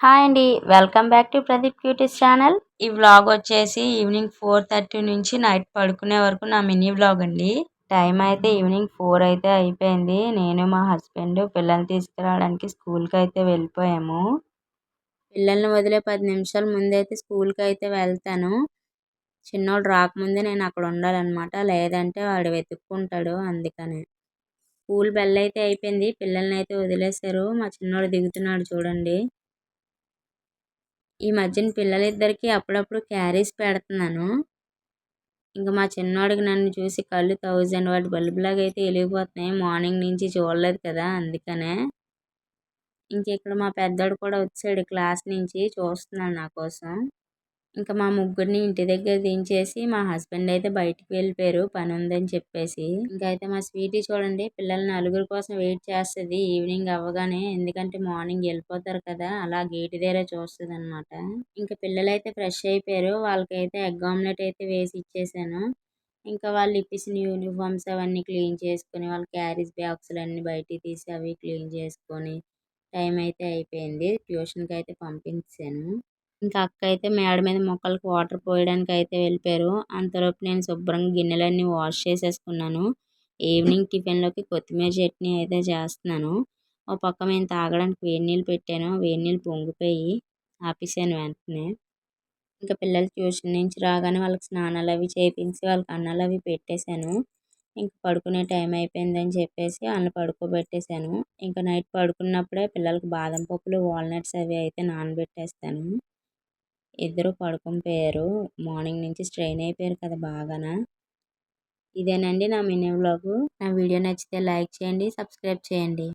Hi అండి welcome back to Pradeep beauties channel. ఈ vlog వచ్చేసి ఈవినింగ్ ఫోర్ థర్టీ నుంచి నైట్ పడుకునే వరకు నా మినీ వ్లాగ్ అండి. టైం అయితే ఈవినింగ్ ఫోర్ అయితే అయిపోయింది. నేను మా హస్బెండ్ పిల్లల్ని తీసుకురావడానికి స్కూల్కి అయితే వెళ్ళిపోయాము. పిల్లల్ని వదిలే పది నిమిషాల ముందైతే స్కూల్కి అయితే వెళ్తాను. చిన్నోడు రాకముందే నేను అక్కడ ఉండాలన్నమాట. లేదంటే వాడు వెతుక్కుంటాడు అందుకనే. స్కూల్ బెల్ అయితే అయిపోయింది. పిల్లల్ని అయితే వదిలేశారు. మా చిన్నోడు దిగుతున్నాడు చూడండి. ఈ మధ్యన పిల్లలిద్దరికీ అప్పుడప్పుడు క్యారీస్ పెడుతున్నాను. ఇంకా మా చిన్నోడికి నన్ను చూసి కళ్ళు థౌజండ్ వాటి బల్బులాగా అయితే వెలిగిపోతున్నాయి. మార్నింగ్ నుంచి చూడలేదు కదా అందుకనే. ఇంక ఇక్కడ మా పెద్దోడు కూడా వచ్చాడు క్లాస్ నుంచి చూస్తున్నాడు నా కోసం. ఇంకా మా ముగ్గురిని ఇంటి దగ్గర దించేసి మా హస్బెండ్ అయితే బయటికి వెళ్ళిపోయారు. పని ఉందని చెప్పేసి. ఇంకైతే అయితే మా స్వీటీ చూడండి పిల్లల నలుగురు కోసం వెయిట్ చేస్తుంది. ఈవినింగ్ అవ్వగానే ఎందుకంటే మార్నింగ్ వెళ్ళిపోతారు కదా అలా గేట్ దగ్గర చూస్తుంది అనమాట ఇంకా పిల్లలు అయితే ఫ్రెష్ అయిపోయారు. వాళ్ళకైతే ఎగ్ ఆమ్లెట్ అయితే వేసి ఇచ్చేసాను. ఇంకా వాళ్ళు ఇప్పించిన యూనిఫామ్స్ అవన్నీ క్లీన్ చేసుకొని వాళ్ళ క్యారీస్ బ్యాగ్స్లు అన్నీ బయటికి తీసి అవి క్లీన్ చేసుకొని టైం అయితే అయిపోయింది. ట్యూషన్కి అయితే పంపించాను ఇంకా అక్క అయితే మేడ మీద మొక్కలకు వాటర్ పోయడానికి అయితే వెళ్ళిపోయారు. అంతలోపు నేను శుభ్రంగా గిన్నెలన్నీ వాష్ చేసేసుకున్నాను. ఈవినింగ్ టిఫిన్లోకి కొత్తిమీర చట్నీ అయితే చేస్తున్నాను. ఓ పక్క మేము తాగడానికి వేడి నీళ్ళు పెట్టాను. వేడి నీళ్ళు పొంగిపోయి ఆపేసాను వెంటనే. ఇంకా పిల్లలు ట్యూషన్ నుంచి రాగానే వాళ్ళకి స్నానాలు అవి చేయించి వాళ్ళకి అన్నాలు అవి పెట్టేశాను. ఇంకా పడుకునే టైం అయిపోయిందని చెప్పేసి వాళ్ళని పడుకోబెట్టేశాను. ఇంకా నైట్ పడుకున్నప్పుడే పిల్లలకి బాదం పప్పులు వాల్నట్స్ అవి అయితే నానబెట్టేస్తాను. ఇద్దరు పడుకొని పోయారు. మార్నింగ్ నుంచి స్ట్రెయిన్ అయిపోయారు కదా బాగానా? ఇదేనండి నా మినీ వ్లాగు. నా వీడియో నచ్చితే లైక్ చేయండి సబ్స్క్రైబ్ చేయండి.